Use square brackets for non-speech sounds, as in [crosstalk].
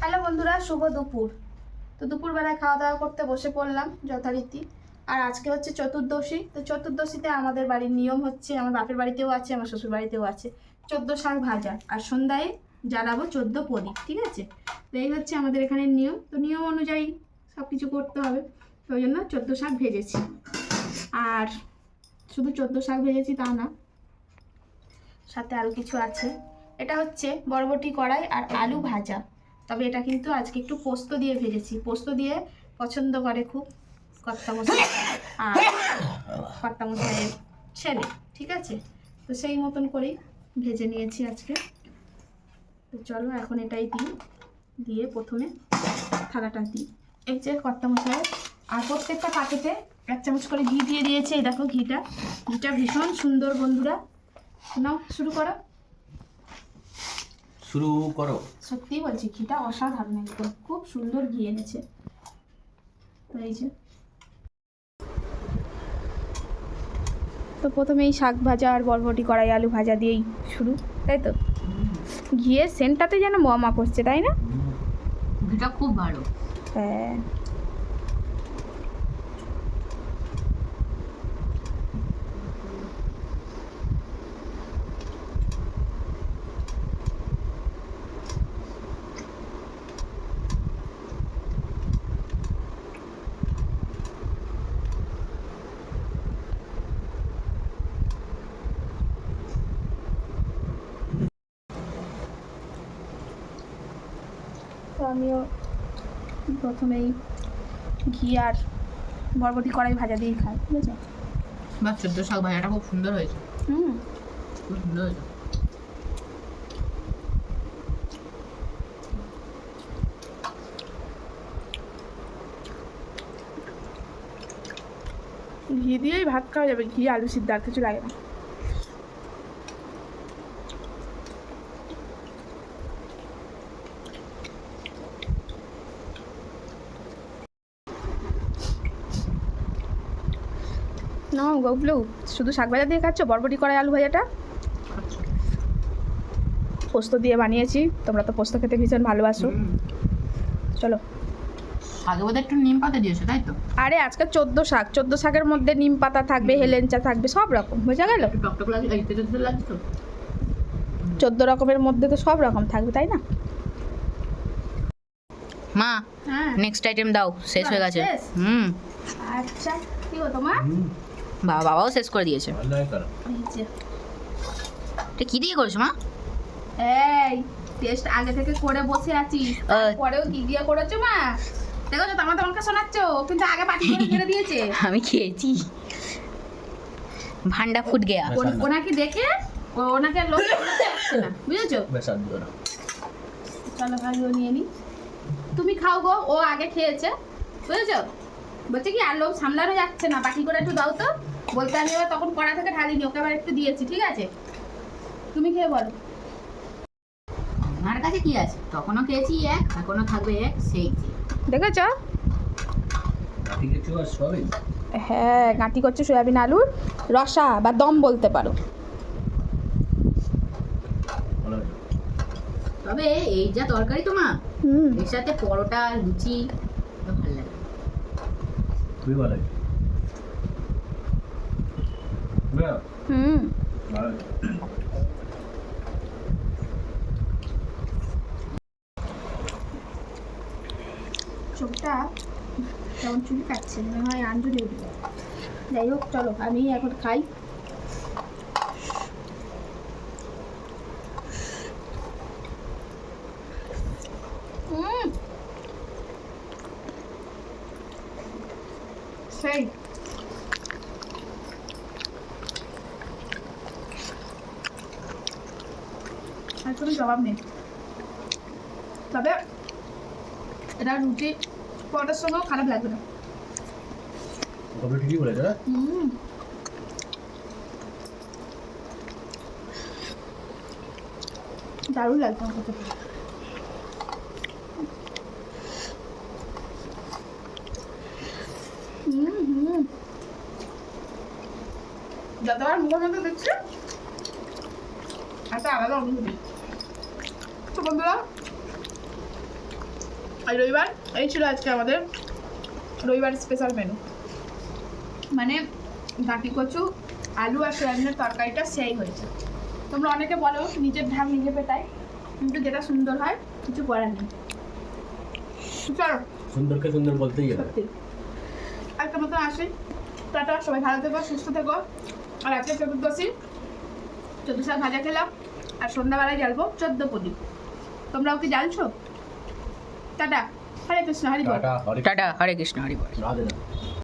Hello বন্ধুরা, শুভ দুপুর। তো দুপুরবেলায় খাওয়া দাওয়া করতে বসে পড়লাম যথারীতি। আর আজকে হচ্ছে চতুর্দশী, তো চতুর্দশীতে আমাদের বাড়ির নিয়ম হচ্ছে, আমার বাপের বাড়িতেও আছে, আমার শ্বশুর বাড়িতেও আছে, চোদ্দ শাক ভাজা। আর সন্ধ্যায় জ্বালাবো চোদ্দ প্রদীপ ঠিক আছে? তো এই হচ্ছে আমাদের এখানে নিয়ম। তো নিয়ম অনুযায়ী সব কিছু করতে হবে, তো ওই জন্য চোদ্দ শাক ভেজেছি। আর শুধু চোদ্দ শাক ভেজেছি তা না, সাথে আরও কিছু আছে। এটা হচ্ছে বরবটি কড়াই আর আলু ভাজা। তবে এটা কিন্তু আজকে একটু পোস্ত দিয়ে ভেজেছি। পোস্ত দিয়ে পছন্দ করে খুব কর্তা মশাই। আর কর্তা মশাইয়ের ছেলে, ঠিক আছে? তো সেই মতন করেই ভেজে নিয়েছি আজকে। তো চলো এখন এটাই দিই। দিয়ে প্রথমে থালাটা দিই। এই যে কর্তা মশাই, আর প্রত্যেকটা পাকেটে এক চামচ করে ঘি দিয়ে দিয়েছে। এই দেখো ঘিটা। ঘিটা ভীষণ সুন্দর বন্ধুরা। নাও, শুরু করো। শুরু করো। সত্যি বলছি ঘিটা অসাধারণ একদম খুব সুন্দর ঘি এনেছে। তো এই যে। তো প্রথমে এই শাক ভাজা আর বরবটি কড়াই আলু ভাজা দিয়েই শুরু তাই তো? ঘিয়ের সেন্টটাতে যেন মমা করছে তাই না? ঘিটা খুব ভালো। হ্যাঁ। তো আমিও প্রথমেই ঘি আর বরবটি কড়াই ভাজা দিয়েই খাই ঠিক আছে? বা চোদ্দ শাক ভাজাটা খুব সুন্দর হয়েছে। হুম। খুব সুন্দর হয়েছে। ঘি দিয়েই ভাত খাওয়া যাবে ঘি আলু সিদ্ধ আর কিছু লাগে না। না গবলু শুধু শাক ভাজা দিয়ে খাচ্ছ? বরবটি কড়াই আলু ভাজাটা? পোস্ত দিয়ে বানিয়েছি তোমরা তো পোস্ত খেতে ভীষণ ভালোবাসো। চলো। শাকে বোধহয় একটু নিম পাতা দিয়েছ তাই তো? আরে আজকে চোদ্দ শাক চোদ্দ শাকের মধ্যে নিম পাতা থাকবে হেলেঞ্চা থাকবে সব রকম বোঝা গেল? চোদ্দ রকমের মধ্যে তো সব রকম থাকবে তাই না? মা হ্যাঁ। নেক্সট আইটেম দাও শেষ হয়ে গেছে। হুম। আচ্ছা কি তোমার? বাবা বাবাও শেষ করে দিয়েছে। ভালোই করো এই যে এটা কি দিয়ে করেছ মা? এই টেস্ট আগে থেকে করে বসে আছি। আহ। পরেও কি দিয়ে করেছ মা? দেখো তো তোমার তোমাকে শোনাচ্ছ। কিন্তু আগে পাটি করে ফেলে দিয়েছে। [laughs] আমি খেয়েছি। ভান্ডা ফুট গেয়া। ওনাকে দেখে ও- ওনাকে লোক [laughs] না। বুঝেছ? চলো ভালো নিয়ে নি। তুমি খাও গো ও আগে খেয়েছে। বুঝেছ? বলছে কি আর লোক সামলানো যাচ্ছে না বাকি করে একটু দাও তো। বলতে আমি এবার তখন কড়া থেকে ঢালিনি ওকে আবার একটু দিয়েছি ঠিক আছে? তুমি খেয়ে বলো। ওনার কাছে কি আছে? তখনও খেয়েছি এক এখনও থাকবে এক সেই। দেখেছ? হ্যাঁ গাঁটি করছে সয়াবিন আলুর রসা বা দম বলতে পারো। তবে এই যা তরকারি তো মা হুম। এর সাথে পরোটা লুচি ভালো লাগে। খুবই ভালো হুম চোখটা কেমন চুল কাটছে মনে হয় আঞ্জলি উঠবে যাই হোক চলো আমি এখন খাই হুম সেই আর কোনো জবাব নেই। তবে এটা রুটি পরোটার সঙ্গেও খারাপ লাগবে না। কবে ঠিকই বলেছে হুম। দারুণ লাগবে আমার খেতে। যতবার মুখের মধ্যে দেখছি একটা আলাদা অনুভূতি। তো বন্ধুরা আর রবিবার এই ছিল আজকে আমাদের রবিবার স্পেশাল মেনু মানে কচু আলু আর সয়াবিনের তরকারিটা সেই হয়েছে। তোমরা অনেকে বলো নিজের ঢাক নিজে পেটাই কিন্তু যেটা সুন্দর হয় কিছু করার নেই। চলো। সুন্দরকে সুন্দর বলতেই হবে। আসি। টাটা সবাই ভালো থেকো সুস্থ থেকো। আর আজকে চতুর্দশী। শাক ভাজা খেলাম। আর সন্ধ্যাবেলায় জ্বালবো চোদ্দ প্রদীপ। তোমরাও কি জানছো? টাটা হরে কৃষ্ণ হরি টাটা হরে কৃষ্ণ। হরি বল।